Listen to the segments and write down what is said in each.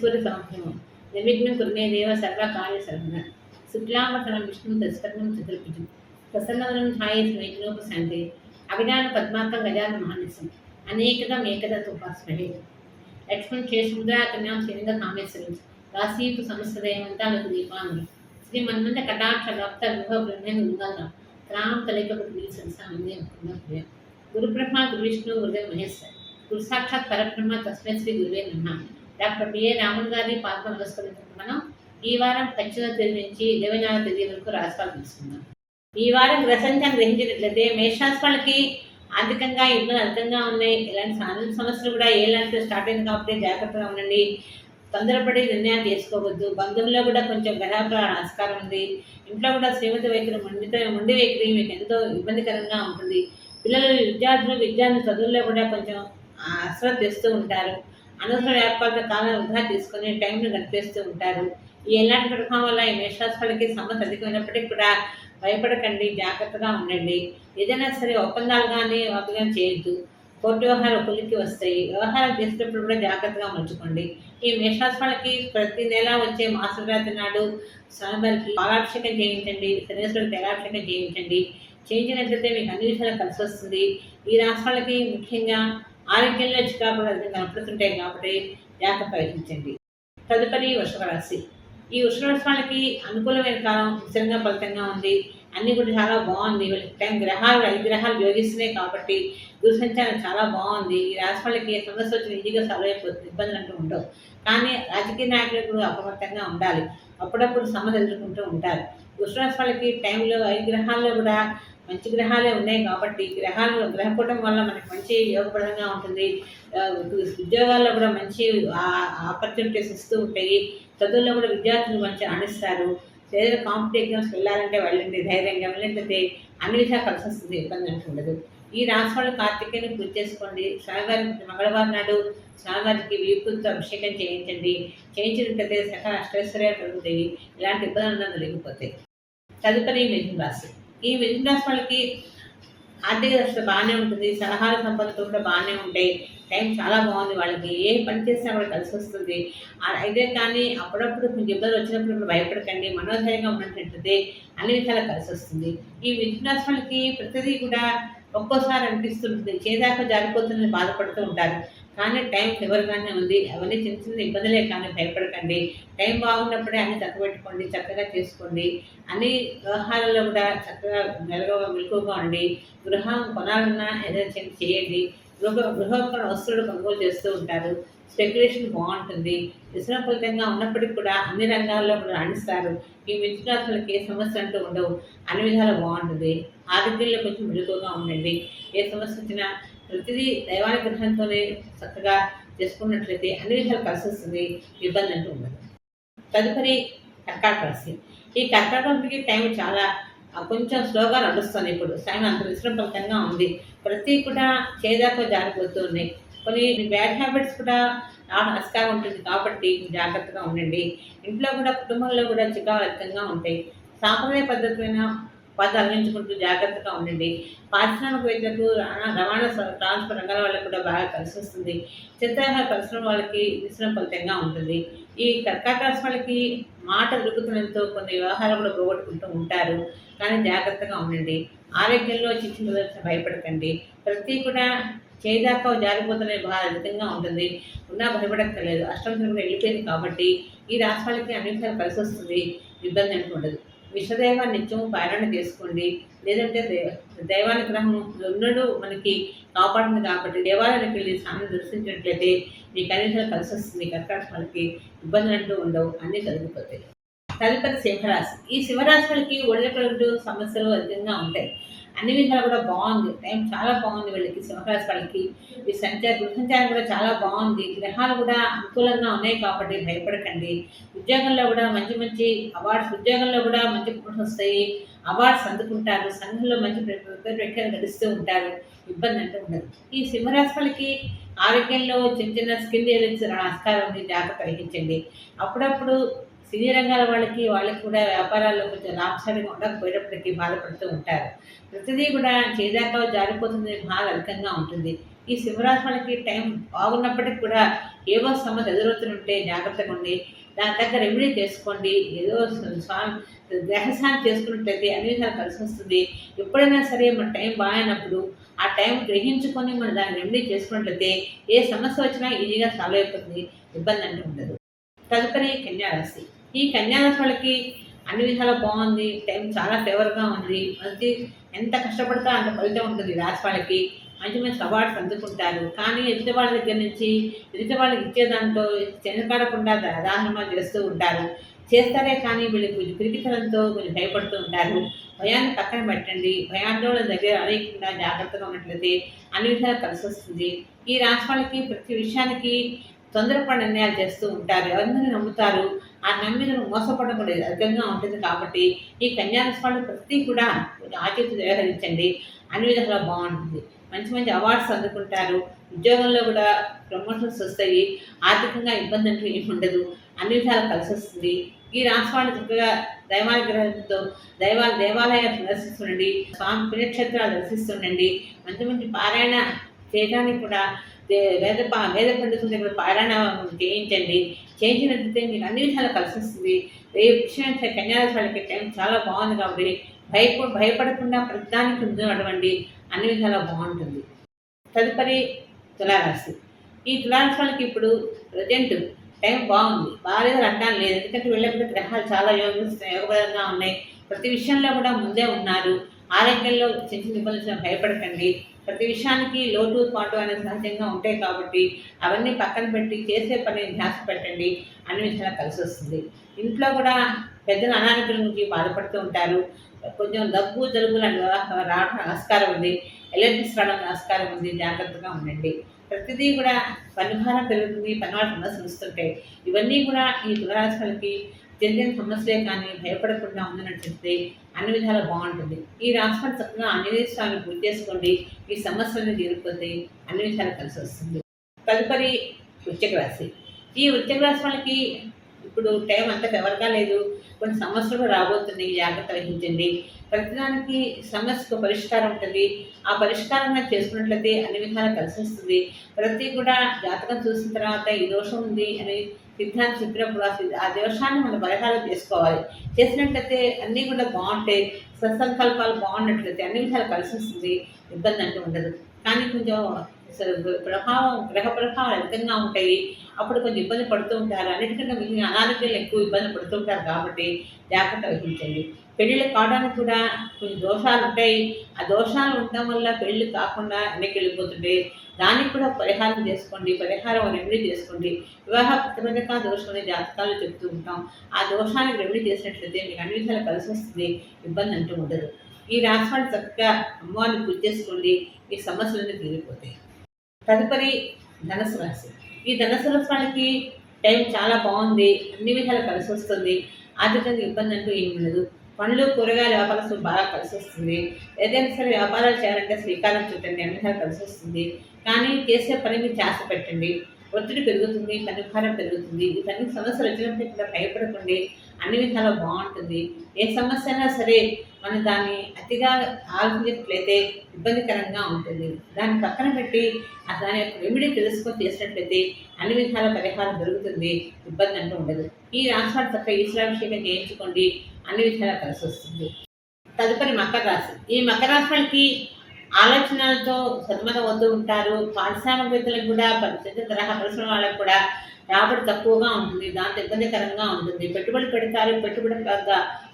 సూర్య సంవత్సరం నిర్విఘ్నం కుర్మే దేవ సర్వకార్య సర్వన. శుక్లాంబరం విష్ణు దశకర్ణం చతుర్భుజం. ప్రసన్నవరం ఛాయ వైజ్ఞోపశాంతి అభిధాన పద్మాకం గజాన మహానిసం అనేకదం ఏకదత్ ఉపాస్మహే లక్ష్మణ్ చేసముద్రాకన్యాం శ్రీరంగ కామేశ్వరం. రాశీపు సమస్తదయమంతాలకు దీపాన్ని శ్రీ మన్మంత కటాక్ష వ్యాప్త గృహ బ్రహ్మేంద్ర ఉందాల రామ్ తలేకపతి సంస్థానం గురు గురు విష్ణు గురుదేవ్ మహేశ్వర్. గురు సాక్షాత్ పరబ్రహ్మ తస్మై శ్రీ గురువే నమ. డాక్టర్ బిఏ రాములు గారి పాత్ర మనం ఈ వారం పశ్చిమ తేదీ నుంచి ఇరవై నాలుగు తేదీ వరకు రాష్ట్రాలు తీసుకుందాం. ఈ వారం గ్రసంఖ్య గ్రహించినట్లయితే మేషరాశి వాళ్ళకి ఆర్థికంగా ఇబ్బంది అధికంగా ఉన్నాయి. ఇలాంటి సాధారణ సమస్యలు కూడా ఏ లాంటి స్టార్ట్ అయింది కాబట్టి జాగ్రత్తగా ఉండండి. తొందరపడి నిర్ణయాలు చేసుకోవద్దు బంధువుల్లో కూడా కొంచెం గ్రహాల ఆస్కారం ఉంది. ఇంట్లో కూడా శ్రీమతి వైఖరి మొండిత మొండి వైఖరి మీకు ఎంతో ఇబ్బందికరంగా ఉంటుంది. పిల్లలు విద్యార్థులు విద్యార్థులు చదువుల్లో కూడా కొంచెం అశ్రద్ధ తెస్తూ ఉంటారు. అనవసర ఏర్పాటు కాలం వృధా తీసుకొని టైంను గడిపేస్తూ ఉంటారు. ఈ ఎలాంటి ప్రభావం వల్ల ఈ మేషరాశులకి సమస్య అధికమైనప్పటికీ కూడా భయపడకండి జాగ్రత్తగా ఉండండి. ఏదైనా సరే ఒప్పందాలు కానీ వాగ్దానం చేయొద్దు. కోర్టు వ్యవహారాలు ఒకరికి వస్తాయి. వ్యవహారం చేసేటప్పుడు కూడా జాగ్రత్తగా ఉంచుకోండి. ఈ మేషరాశి ప్రతి నెల వచ్చే మాసరాత్రి నాడు స్వామివారికి పాలాభిషేకం చేయించండి శనేశ్వరుడు తెలాభిషేకం చేయించండి. చేయించినట్లయితే మీకు అన్ని విషయాలు కలిసి వస్తుంది. ఈ రాశి ముఖ్యంగా ఆరోగ్యంలో చికాకులు కనపడుతుంటాయి కాబట్టి జాగ్రత్త ప్రయత్నించండి తదుపరి వృషభరాశి. ఈ వృషభ వాళ్ళకి అనుకూలమైన కాలం స్థిరంగా ఫలితంగా ఉంది. అన్ని కూడా చాలా బాగుంది. టైం గ్రహాలు ఐదు గ్రహాలు యోగిస్తున్నాయి కాబట్టి గురు సంచారం చాలా బాగుంది. ఈ రాశి వాళ్ళకి సమస్య వచ్చిన ఈజీగా సాల్వ్ అయిపోతుంది ఇబ్బందులు అంటూ ఉండవు. కానీ రాజకీయ నాయకులు అప్రమత్తంగా ఉండాలి. అప్పుడప్పుడు సమస్య ఎదుర్కొంటూ ఉంటారు. వృషరాశి వాళ్ళకి టైంలో ఐదు గ్రహాల్లో కూడా మంచి గ్రహాలే ఉన్నాయి కాబట్టి గ్రహాలు గ్రహకూటం వల్ల మనకి మంచి యోగపరంగా ఉంటుంది. ఉద్యోగాల్లో కూడా మంచి ఆపర్చునిటీస్ ఇస్తూ ఉంటాయి. చదువుల్లో కూడా విద్యార్థులు మంచి ఆడిస్తారు ఏదైనా కాంపిటేటివ్ ఎగ్జామ్స్ వెళ్ళాలంటే వెళ్ళండి ధైర్యంగా వెళ్ళండి అన్ని విధాలు కలిసి వస్తుంది ఇబ్బంది అంటూ ఉండదు. ఈ రాశి వాళ్ళు పూజ చేసుకోండి. స్వామివారికి మంగళవారం నాడు స్వామివారికి వీపుతో అభిషేకం చేయించండి. చేయించినట్లయితే సకల అష్టైశ్వర్యాలు కలుగుతాయి. ఇలాంటి ఇబ్బందులు తొలగిపోతాయి తదుపరి మిథున రాశి ఈ మిథున రాశి వాళ్ళకి ఆర్థిక దశ బాగానే ఉంటుంది సలహాలు సంపదలు కూడా బాగానే ఉంటాయి. టైం చాలా బాగుంది వాళ్ళకి ఏ పని చేసినా కూడా కలిసి వస్తుంది. ఆ- అయితే కానీ అప్పుడప్పుడు కొంచెం ఇబ్బంది వచ్చినప్పుడు భయపడకండి మనోధైర్యంగా ఉన్నట్టుంటుంది అన్ని విషయాలు కలిసి వస్తుంది. ఈ మిథున వాళ్ళకి ప్రతిదీ కూడా ఒక్కోసారి అనిపిస్తుంటుంది చేదాకా జారిపోతుందని బాధపడుతూ ఉంటారు. కానీ టైం ఫేవర్గానే ఉంది. అవన్నీ చిన్న చిన్న ఇబ్బందులే కానీ భయపడకండి. టైం బాగున్నప్పుడే అన్ని చక్కబెట్టుకోండి చక్కగా చేసుకోండి. అన్ని వ్యవహారాల్లో కూడా చక్కగా మెలగ మెలకుగా ఉండి గృహం కొనాలన్నా ఏదైనా చేయండి. గృహ గృహోపకరణ వస్తువులు కొనుగోలు చేస్తూ ఉంటారు. స్పెక్యులేషన్ బాగుంటుంది. విశ్రమఫలితంగా ఉన్నప్పటికీ కూడా అన్ని రంగాల్లో కూడా రాణిస్తారు. ఈ విద్యార్థులకి ఏ సమస్య అంటూ ఉండవు. అన్ని విధాలు బాగుంటుంది. ఆరోగ్యంలో కొంచెం మెలుగుగా ఉండండి. ఏ సమస్య వచ్చినా ప్రతిదీ దైవాని గ్రహంతోనే చక్కగా చేసుకున్నట్లయితే అన్ని విషయాలు కలిసి వస్తుంది ఇబ్బంది అంటూ ఉండదు. తదుపరి కర్కాటక రాశి. ఈ కర్కాటక రాశికి టైం చాలా కొంచెం స్లోగా నడుస్తుంది ఇప్పుడు. టైం అంత విశ్రమఫలితంగా ఉంది. ప్రతి కూడా చేదాకా జారిపోతూ ఉన్నాయి. కొన్ని బ్యాడ్ హ్యాబిట్స్ కూడా నాకు ఉంటుంది కాబట్టి జాగ్రత్తగా ఉండండి. ఇంట్లో కూడా కుటుంబంలో కూడా చికావలకంగా ఉంటాయి. సాంప్రదాయ పద్ధతులైన పదాలు అందించుకుంటూ జాగ్రత్తగా ఉండండి. పారిశ్రామికవేత్తలకు రవాణా రవాణా ట్రాన్స్ఫర్ రంగాల వాళ్ళకి కూడా బాగా కలిసి వస్తుంది. చిత్రహార పరిశ్రమ వాళ్ళకి విశ్రమ ఫలితంగా ఉంటుంది. ఈ కర్కాటక రాశి వాళ్ళకి మాట దొరుకుతున్నంతో కొన్ని వ్యవహారాలు కూడా పోగొట్టుకుంటూ ఉంటారు. కానీ జాగ్రత్తగా ఉండండి. ఆరోగ్యంలో చిన్న భయపడకండి. ప్రతి కూడా చేదాకా జారిపోతున్న బాగా అధికంగా ఉంటుంది. ఉన్నా భయపడక్కర్లేదు. అష్టంతరం వెళ్ళిపోయింది కాబట్టి ఈ రాష్ట్రాలకి వాళ్ళకి అన్ని విషయాలు కలిసి వస్తుంది. ఇబ్బంది అంటూ ఉండదు. విషదైవాన్ని నిత్యం పారాయణ చేసుకోండి. లేదంటే దైవానుగ్రహం రెండు మనకి కాపాడుతుంది కాబట్టి దేవాలయానికి వెళ్ళి స్నానం దర్శించినట్లయితే మీకు అన్ని కలిసి వస్తుంది కర్కాటక మనకి ఇబ్బందులు అంటూ ఉండవు. అన్నీ జరిగిపోతాయి తదుపరి సింహరాశి ఈ సింహరాశి మనకి ఒళ్ళకలు సమస్యలు అధికంగా ఉంటాయి. అన్ని విధాలు కూడా బాగుంది. టైం చాలా బాగుంది వీళ్ళకి సింహరాశి వాళ్ళకి. ఈ సంచార గృహ సంచారం కూడా చాలా బాగుంది. గ్రహాలు కూడా అనుకూలంగా ఉన్నాయి కాబట్టి భయపడకండి. ఉద్యోగంలో కూడా మంచి మంచి అవార్డ్స్ ఉద్యోగంలో కూడా మంచి ప్రమోషన్ వస్తాయి. అవార్డ్స్ అందుకుంటారు. సంఘంలో మంచి ప్రఖ్యాలు గడిస్తూ ఉంటారు. ఇబ్బంది అంటూ ఉండదు. ఈ సింహరాశి వాళ్ళకి ఆరోగ్యంలో చిన్న చిన్న స్కిన్ ఎలర్జీ ఆస్కారం ఉంది జాగ్రత్త వహించండి అప్పుడప్పుడు సినీ రంగాల వాళ్ళకి వాళ్ళకి కూడా వ్యాపారాల్లో కొంచెం లాభసాటిగా ఉండకపోయేటప్పటికీ బాధపడుతూ ఉంటారు. ప్రతిదీ కూడా చేదాకా జారిపోతుంది బాధ అధికంగా ఉంటుంది. ఈ సింహరాశి వాళ్ళకి టైం బాగున్నప్పటికి కూడా ఏవో సమస్య ఎదురవుతుంటే జాగ్రత్తగా ఉండి దాని దగ్గర రెమెడీ చేసుకోండి. ఏదో స్వామి గ్రహశాంతి చేసుకున్నట్లయితే అన్ని విధాలు కలిసి వస్తుంది. ఎప్పుడైనా సరే మన టైం బాగానప్పుడు ఆ టైం గ్రహించుకొని మనం దాన్ని రెమెడీ చేసుకున్నట్లయితే ఏ సమస్య వచ్చినా ఈజీగా సాల్వ్ అయిపోతుంది. ఇబ్బంది అంటే ఉండదు. తదుపరి కన్యారాశి. ఈ కన్యారాశి అన్ని విధాలా బాగుంది టైం చాలా ఫేవర్గా ఉంది. మంచి ఎంత కష్టపడతా అంత ఫలితం ఉంటుంది ఈ రాశి వాళ్ళకి మంచి మంచి అవార్డ్స్ అందుకుంటారు. కానీ ఎదుటి వాళ్ళ దగ్గర నుంచి ఎదుటి వాళ్ళకి ఇచ్చేదాంతో చెనకాడకుండా దాహనమా చేస్తూ ఉంటారు. చేస్తారే కానీ వీళ్ళు కొంచెం పిరికితనంతో కొంచెం భయపడుతూ ఉంటారు. భయాన్ని పక్కన పెట్టండి. భయాందోళన దగ్గర అనేకుండా జాగ్రత్తగా ఉన్నట్లయితే అన్ని విధాలు కలిసి వస్తుంది ఈ రాష్ట్రాలకి ప్రతి విషయానికి తొందరపడి నిర్ణయాలు చేస్తూ ఉంటారు. ఎవరిని నమ్ముతారు? ఆ నమ్మిన మోసపడడం కూడా అధికంగా ఉంటుంది కాబట్టి ఈ కన్యారాశి ప్రతి కూడా కొంచెం వ్యవహరించండి. అన్ని విధాలుగా బాగుంటుంది. మంచి మంచి అవార్డ్స్ అందుకుంటారు. ఉద్యోగంలో కూడా ప్రమోషన్స్ వస్తాయి. ఆర్థికంగా ఇబ్బంది అంటూ ఏమి ఉండదు. అన్ని విధాలు కలిసి వస్తుంది. ఈ రాష్ట్రాన్ని చక్కగా దైవానుగ్రహంతో దైవాల దేవాలయాలు దర్శిస్తుండండి స్వామి పుణ్యక్షేత్రాలు దర్శిస్తుండండి. మంచి మంచి పారాయణ చేయడానికి కూడా వేద పా- వేద పండితుల దగ్గర పారాయణ చేయించండి. చేయించినట్లయితే మీకు అన్ని విధాలు కలిసి వస్తుంది రేపు విషయం కన్యారాశి వాళ్ళకి టైం చాలా బాగుంది కాబట్టి భయప భయపడకుండా ప్రతిదానికి ముందు నడవండి అన్ని విధాలా బాగుంటుంది. తదుపరి తులారాశి. ఈ తులారాశి వాళ్ళకి ఇప్పుడు ప్రజెంట్ టైం బాగుంది. బాగాలేదు అంటాను లేదు. ఎందుకంటే వెళ్ళేప్పుడు గ్రహాలు చాలా యోగ యోగపరంగా ఉన్నాయి. ప్రతి విషయంలో కూడా ముందే ఉన్నారు. ఆరోగ్యంలో చిన్న చిన్న ఇబ్బందులు భయపడకండి. ప్రతి విషయానికి లోటు పాటు అనేది సహజంగా ఉంటాయి కాబట్టి అవన్నీ పక్కన పెట్టి చేసే పని ధ్యాస పెట్టండి అన్ని విషయాలు కలిసి వస్తుంది. ఇంట్లో కూడా పెద్దల అనారోగ్యం నుంచి బాధపడుతూ ఉంటారు. కొంచెం దగ్గు జలుబు రావడం ఆస్కారం ఉంది. ఎలర్జీస్ రావడం ఆస్కారం ఉంది. జాగ్రత్తగా ఉండండి. ప్రతిదీ కూడా పనిభారం పెరుగుతుంది పనివాళ్ళ సమస్యలు వస్తుంటాయి. ఇవన్నీ కూడా ఈ తులరాశి వాళ్ళకి జరిగిన సమస్యలే కానీ భయపడకుండా ఉందనట్లయితే అన్ని విధాలు బాగుంటుంది. ఈ రాష్ట్రాలు చక్కగా ఆంజనేయ స్వామిని పూజ చేసుకోండి. ఈ సమస్యలను తీరిపోతాయి అన్ని విధాలు కలిసి వస్తుంది. తదుపరి వృశ్చిక రాశి. ఈ వృశ్చిక రాశి వాళ్ళకి ఇప్పుడు టైం అంత ఎవరిగా లేదు. కొన్ని సమస్యలు రాబోతున్నాయి. జాగ్రత్త వహించండి. ప్రతిదానికి సమస్యకు పరిష్కారం ఉంటుంది. ఆ పరిష్కారంగా చేసుకున్నట్లయితే అన్ని విధాలు కలిసి వస్తుంది ప్రతి కూడా జాతకం చూసిన తర్వాత ఈ దోషం ఉంది అని సిద్ధాంతం చెప్పినప్పుడు ఆ ఆ దోషాన్ని మనం పరిహారం చేసుకోవాలి. చేసినట్లయితే అన్నీ కూడా బాగుంటాయి. సత్సంకల్పాలు బాగున్నట్లయితే అన్ని విధాలు కలిసి వస్తుంది ఇబ్బంది అంటూ ఉండదు. కానీ కొంచెం ప్రభావం గ్రహ ప్రభావాలు అధికంగా ఉంటాయి. అప్పుడు కొంచెం ఇబ్బంది పడుతూ ఉంటారు. అన్నిటికంటే మిగిలిన అనారోగ్యాలు ఎక్కువ ఇబ్బంది పడుతూ ఉంటారు కాబట్టి జాగ్రత్త వహించండి. పెళ్ళిళ్ళు కావడానికి కూడా కొన్ని దోషాలు ఉంటాయి. ఆ దోషాలు ఉండడం వల్ల పెళ్ళి కాకుండా వెనక్కి వెళ్ళిపోతుంటాయి దానికి కూడా పరిహారం చేసుకోండి. పరిహారం రెమెడీ చేసుకోండి. వివాహ ప్రతిబంధక దోషం అనే జాతకాలు చెప్తూ ఉంటాం. ఆ దోషానికి రెమెడీ చేసినట్లయితే మీకు అన్ని విధాలు కలిసి వస్తుంది. ఇబ్బంది అంటూ ఉండదు. ఈ రాష్ట్రాన్ని చక్కగా అమ్మవారిని పూజ చేసుకోండి. ఈ సమస్యలన్నీ తీరిపోతాయి. తదుపరి ధనుసు రాశి. ఈ ధనుసు రాశి టైం చాలా బాగుంది. అన్ని విధాలు కలిసి వస్తుంది. ఆర్థికంగా ఇబ్బంది అంటూ ఏమి ఉండదు. పండ్లు కూరగాయల వ్యాపారస్తులు బాగా కలిసి వస్తుంది. ఏదైనా సరే వ్యాపారాలు చేయాలంటే శ్రీకారం చుట్టండి. అన్ని విధాలు కలిసి వస్తుంది. కానీ చేసే పని మీరు చేస పెట్టండి. ఒత్తిడి పెరుగుతుంది పనిభారం పెరుగుతుంది ఇవన్నీ సమస్యలు వచ్చినప్పుడు ఇక్కడ భయపడకండి అన్ని విధాలా బాగుంటుంది. ఏ సమస్య అయినా సరే మనం దాన్ని అతిగా ఆలోచించినట్లయితే ఇబ్బందికరంగా ఉంటుంది. దాన్ని పక్కన పెట్టి దాని యొక్క రెమెడీ తెలుసుకొని చేసినట్లయితే అన్ని విధాల పరిహారం దొరుకుతుంది ఇబ్బంది అంటూ ఉండదు. ఈ రాష్ట్రాలు తప్ప ఈశ్వరాభిషేకం చేయించుకోండి అన్ని విధాలా కలిసి వస్తుంది. తదుపరి మకర రాశి. ఈ మకర రాశి వాళ్ళకి ఆలోచనలతో సద్మత వద్దు ఉంటారు. పారిశ్రామికవేత్తలకు కూడా చిన్న తరహా పరిశ్రమ వాళ్ళకు కూడా రాబడి తక్కువగా ఉంటుంది దాంతో ఇబ్బందికరంగా ఉంటుంది. పెట్టుబడి పెడతారు. పెట్టుబడి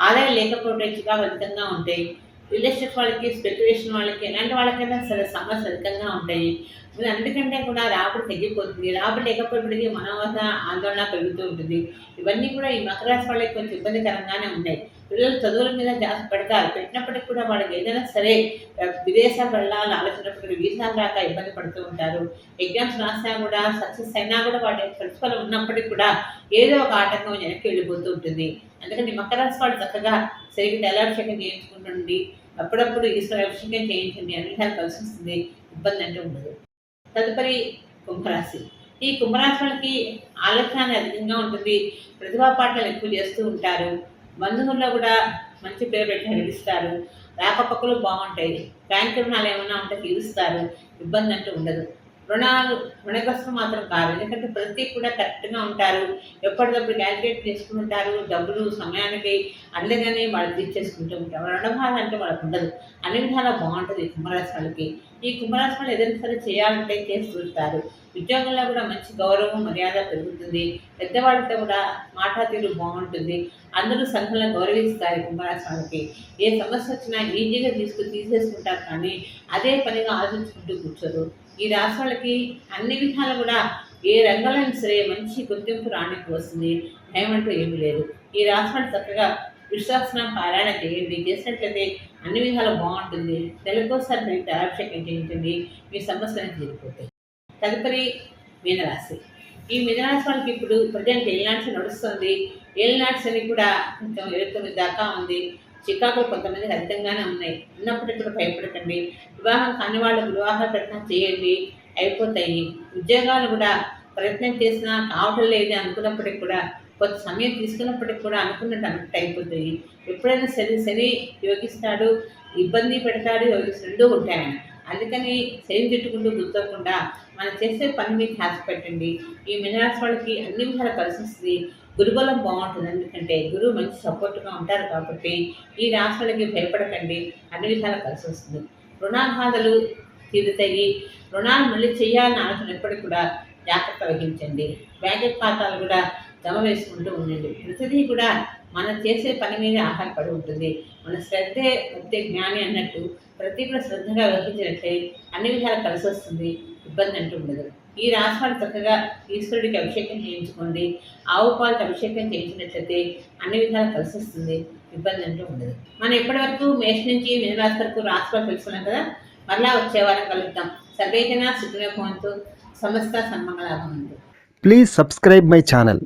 ఆదాయం లేకపోవడం ఫలితంగా అధికంగా ఉంటాయి. రియల్ ఎస్టేట్ వాళ్ళకి స్పెక్యులేషన్ వాళ్ళకి ఎలాంటి వాళ్ళకైనా సరే సమస్యలు అధికంగా ఉంటాయి. మరి అన్నిటికంటే కూడా రాబడి తగ్గిపోతుంది. రాబడి లేకపోయినప్పటికీ మనోవత ఆందోళన పెరుగుతూ ఉంటుంది. ఇవన్నీ కూడా ఈ మకర రాశి వాళ్ళకి కొంచెం ఇబ్బందికరంగానే ఉన్నాయి. పిల్లలు చదువుల మీద ధ్యాస పెడతారు పెట్టినప్పటికీ కూడా వాళ్ళకి ఏదైనా సరే విదేశాలు వెళ్ళాలని ఆలోచనప్పుడు వీసాలు రాక ఇబ్బంది పడుతూ ఉంటారు. ఎగ్జామ్స్ రాసినా కూడా సక్సెస్ అయినా కూడా వాళ్ళ ప్రిన్సిపల్ ప్రతిఫలం ఉన్నప్పటికీ కూడా ఏదో ఒక ఆటంకం వెనక్కి వెళ్ళిపోతూ ఉంటుంది. అందుకని మకర రాశి వాళ్ళు చక్కగా సరిగ్గా తైలాభిషేకం చేయించుకుంటుండి అప్పుడప్పుడు ఈశ్వర అభిషేకం చేయించండి అన్ని విధాలు కలిసి వస్తుంది ఇబ్బంది అంటే ఉండదు. తదుపరి కుంభరాశి. ఈ కుంభరాశి వాళ్ళకి ఆలోచన అధికంగా ఉంటుంది. ప్రతిభా పాటలు ఎక్కువ చేస్తూ ఉంటారు. బంధువుల్లో కూడా మంచి పేరు పెట్టి గెలుస్తారు రాకపక్కలు బాగుంటాయి. బ్యాంకు రుణాలు ఏమైనా ఉంటే తీరుస్తారు. ఇబ్బంది అంటూ ఉండదు. రుణాలు రుణగ్రస్తులు మాత్రం కాదు ఎందుకంటే ప్రతి కూడా కరెక్ట్గా ఉంటారు. ఎప్పటికప్పుడు క్యాలిక్యులేట్ చేసుకుంటారు డబ్బులు సమయానికి అందగానే వాళ్ళు తీర్చేసుకుంటూ ఉంటారు. రుణభారం అంటే వాళ్ళకు ఉండదు. అన్ని విధాలా బాగుంటుంది ఈ కుంభరాశి వాళ్ళకి. ఈ కుంభరాశి వాళ్ళు ఏదైనా సరే చేయాలంటే చేసి చూస్తారు. ఉద్యోగంలో కూడా మంచి గౌరవం మర్యాద పెరుగుతుంది. పెద్దవాళ్ళతో కూడా మాట తీరు బాగుంటుంది. అందరూ సంఘంలో గౌరవిస్తారు ఈ కుంభరాశి వాళ్ళకి. ఏ సమస్య వచ్చినా ఈజీగా తీసుకుని తీసేసుకుంటారు కానీ అదే పనిగా ఆలోచించుకుంటూ కూర్చోరు. ఈ రాశి వాళ్ళకి అన్ని విధాలు కూడా ఏ రంగంలో సరే మంచి గుర్తింపు రానికి వస్తుంది. భయమంటూ ఏమీ లేదు. ఈ రాశి వాళ్ళు చక్కగా విశ్వాసన పారాయణ చేయండి. చేసినట్లయితే అన్ని విధాలు బాగుంటుంది. తెలుగుసారి మీకు అభిషేకం చేయించండి మీ సమస్యలను తీరిపోతాయి. తదుపరి మీనరాశి. ఈ మీనరాశి వాళ్ళకి ఇప్పుడు ప్రజెంట్ ఏలినాట్స్ నడుస్తుంది. ఏలినాట్స్ అని కూడా కొంచెం ఇరవై తొమ్మిది దాకా ఉంది. చికాకులు కొంతమంది అధికంగానే ఉన్నాయి. ఉన్నప్పటికీ కూడా భయపడకండి. వివాహం కాని వాళ్ళు వివాహ ప్రయత్నం చేయండి. అయిపోతాయి. ఉద్యోగాలు కూడా ప్రయత్నం చేసినా కావటం లేదు అనుకున్నప్పటికి కూడా కొంత సమయం తీసుకున్నప్పటికి కూడా అనుకున్నట్టు అన్నట్టు అయిపోతాయి. ఎప్పుడైనా శని శని యోగిస్తాడు ఇబ్బంది పెడతాడు యోగిస్తాడు రెండూ అందుకని చేయి తిట్టుకుంటూ గుర్తోకుండా మనం చేసే పని మీద ధ్యాస పెట్టండి. ఈ మినరాశి వాళ్ళకి అన్ని విధాలు కలిసి వస్తుంది గురుబలం బాగుంటుంది. ఎందుకంటే గురువు మంచి సపోర్ట్గా ఉంటారు కాబట్టి ఈ రాశి భయపడకండి. అన్ని విధాలు కలిసి వస్తుంది రుణాబాధలు తీరుతాయి. రుణాలు మళ్ళీ చేయాలని ఆలోచన ఎప్పటికి కూడా జాగ్రత్త వహించండి. బ్యాంక్ ఖాతాలు కూడా జమ వేసుకుంటూ ఉండండి. ప్రతిదీ కూడా మనం చేసే పని మీద ఆధారపడి ఉంటుంది. మన శ్రద్ధే ప్రతి జ్ఞాని అన్నట్టు ప్రతి కూడా శ్రద్ధగా వహించినట్లే అన్ని విధాలు కలిసి వస్తుంది. ఇబ్బంది అంటూ ఉండదు. ఈ రాష్ట్రాలు చక్కగా ఈశ్వరుడికి అభిషేకం చేయించుకోండి. ఆవు పాలకి అభిషేకం చేయించినట్లయితే అన్ని విధాలు కలిసి వస్తుంది. ఇబ్బంది అంటూ ఉండదు. మనం ఇప్పటి వరకు మేష నుంచి మీనరాశి వరకు రాష్ట్రాలు తెలుసుకున్నాం కదా? మరలా వచ్చే వారం కలుద్దాం. సర్వేజన సుఖినోభవంతు సమస్త సన్మంగళాభవంతు ప్లీజ్ సబ్స్క్రైబ్ మై ఛానల్